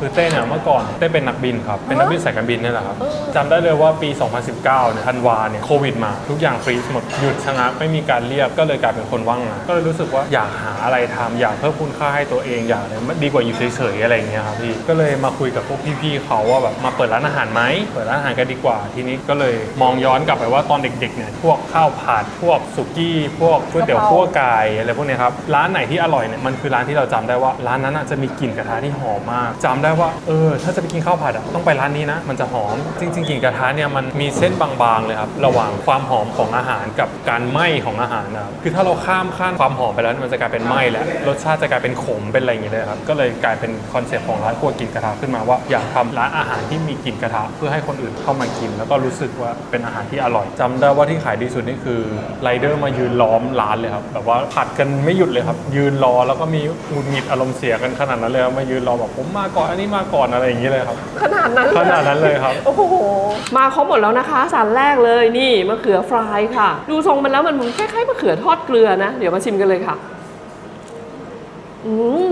คือเต้เนี่ยเมื่อก่อนเต้เป็นนักบินครับ เป็นนักบินสายการบินนี่แหละครับจำได้เลยว่าปี 2019เนี่ยธันวาเนี่ยโควิดมาทุกอย่างฟรีซหมดหยุดชะงักไม่มีการเรียกก็เลยกลายเป็นคนว่างงานก็เลยรู้สึกว่าอยากหาอะไรทำอยากเพิ่มคุณค่าให้ตัวเองอยากอะไรดีกว่าอยู่เฉยๆอะไรอย่างเงี้ยครับพี่ก็เลยมาคุยกับพวกพี่ๆเขาว่าแบบมาเปิดร้านอาหารไหมเปิดร้านอาหารกันดีกว่า ทีนี้ก็เลยมองย้อนกลับไปว่าตอนเด็กๆเนี่ยพวกข้าวผัดพวกสุกี้ พวกก๋วยเตี๋ยวคั่วไก่อะไรพวกเนี้ยครับร้านไหนที่อร่อยเนี่ยมันคือร้านที่เราจำได้ว่าร้านนั้นน่ะจะมีกลิ่นกระทะที่หอมมากจำได้ว่าเออถ้าจะไปกินข้าวผัดอะต้องไปร้านนี้นะ มันจะหอม จริงๆกลิ่นกระทะเนี่ยมันมีเส้นบางๆเลยครับระหว่างความหอมของอาหารกับการไหม้ของอาหารนะครับคือถ้าเราข้ามขั้นความหอมไปแล้วมันจะกลายเป็นไหม้แล้วรสชาติจะกลายเป็นขมเป็นอะไรอย่างเงี้ยเลยครับก็เลยกลายเป็นคอนเซ็ปต์ของร้านครัวกลิ่นกระทะขึ้นมาว่าอยากทำร้านอาหารที่มีกลิ่นกระทะเพื่อให้คนอื่นเข้ามากิน แล้วก็รู้สึกว่าเป็นอาหารที่อร่อยจำได้ว่าที่ขายดีสุดนี่คือไรเดอร์มายืนล้อมร้านเลยครับแบบว่าผัดกันไม่หยุดเลยครับยืนรอแล้วก็มีหงุดหงิดอารมณ์เสียกันขนาดนั้นเลยครับมายืนรอแบบผมมาก่อนอันนี้มาก่อนอะไรอย่างเงี้ยเลยครับ ขนาดนั้นเลยขนาดนั้นเลยครับ โอ้โห มาครบหมดแล้วนะคะสารแรกเลยนี่มะเขือฟรายค่ะ ดูทรงมันแล้วมันคล้ายๆมะเขือทอดเกลือนะ เดี๋ยวมาชิมกันเลยค่ะ อืม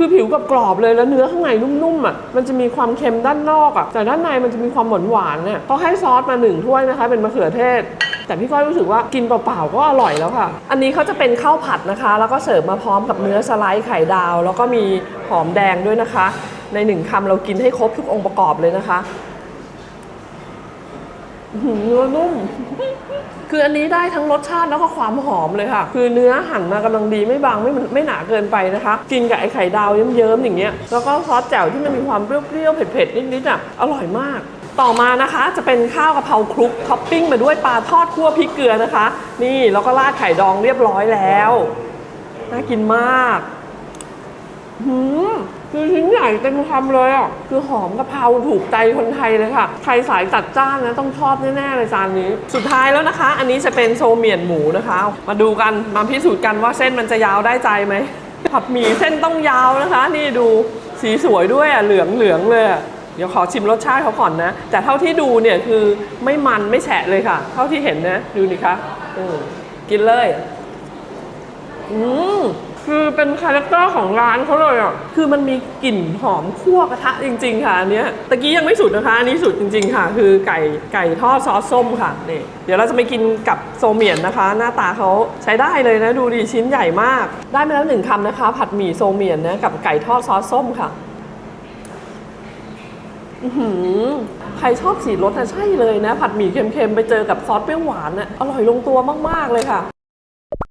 คือผิวกับกรอบเลยแล้วเนื้อข้างในนุ่มๆอะมันจะมีความเค็มด้านนอกอะแต่ด้านในมันจะมีความหวานหวานๆเนี่ยเขาให้ซอสมาหนึ่งถ้วยนะคะ เป็นมะเขือเทศ แต่พี่ก้อยรู้สึกว่ากินเปล่าๆก็อร่อยแล้วค่ะ อันนี้เขาจะเป็นข้าวผัดนะคะ แล้วก็เสิร์ฟมาพร้อมกับเนื้อสไลด์ไข่ดาว แล้วก็มีหอมแดงด้วยนะคะ ในหนึ่งคำเรากินให้ครบทุกองค์ประกอบเลยนะคะเนื้อนุ่ม คืออันนี้ได้ทั้งรสชาติแล้วก็ความหอมเลยค่ะ คือเนื้อหั่นมากำลังดีไม่บางไม่ไม่หนาเกินไปนะคะ กินกับไอ้ไข่ดาวเยิ้มๆอย่างเงี้ย แล้วก็ซอสแจ่วที่มันมีความเปรี้ยวๆเผ็ดๆนิดๆอะ อร่อยมาก ต่อมานะคะ จะเป็นข้าวกะเพราคลุกท็อปปิ้งมาด้วยปลาทอดคั่วพริกเกลือนะคะ นี่แล้วก็ราดไข่ดองเรียบร้อยแล้ว น่ากินมาก หืมคือชิ้นใหญ่เต็มคำเลยอะ คือหอมกะเพราถูกใจคนไทยเลยค่ะ ใครสายจัดจ้านนะต้องชอบแน่ๆเลยจานนี้ สุดท้ายแล้วนะคะ อันนี้จะเป็นโซเมียนหมูนะคะ มาดูกัน มาพิสูจน์กันว่าเส้นมันจะยาวได้ใจไหม ผัดหมี่เส้นต้องยาวนะคะ นี่ดูสีสวยด้วยอะ เหลืองเหลืองเลยเดี๋ยวขอชิมรสชาติเขาก่อนนะ แต่เท่าที่ดูเนี่ยคือไม่มันไม่แฉะเลยค่ะ เท่าที่เห็นนะ ดูนี่คะอืมกินเลย อืม คือเป็นคาแรคเตอร์ของร้านเขาเลยอะ คือมันมีกลิ่นหอมคั่วกระทะจริง ๆ ค่ะอันเนี้ยตะกี้ยังไม่สุดนะคะอันนี้สุดจริง ๆ ค่ะ คือไก่ไก่ทอดซอสส้มค่ะนี่เดี๋ยวเราจะไปกินกับโซเมียนนะคะ หน้าตาเขาใช้ได้เลยนะดูดิชิ้นใหญ่มาก ได้มาแล้วหนึ่งคำนะคะ ผัดหมี่โซเมียนนะกับไก่ทอดซอสส้มค่ะหือใครชอบสีรสนะใช่เลยนะ ผัดหมี่เค็มๆ ไปเจอกับซอสเปรี้ยวหวานนะอร่อยลงตัวมาก ๆ เลยค่ะ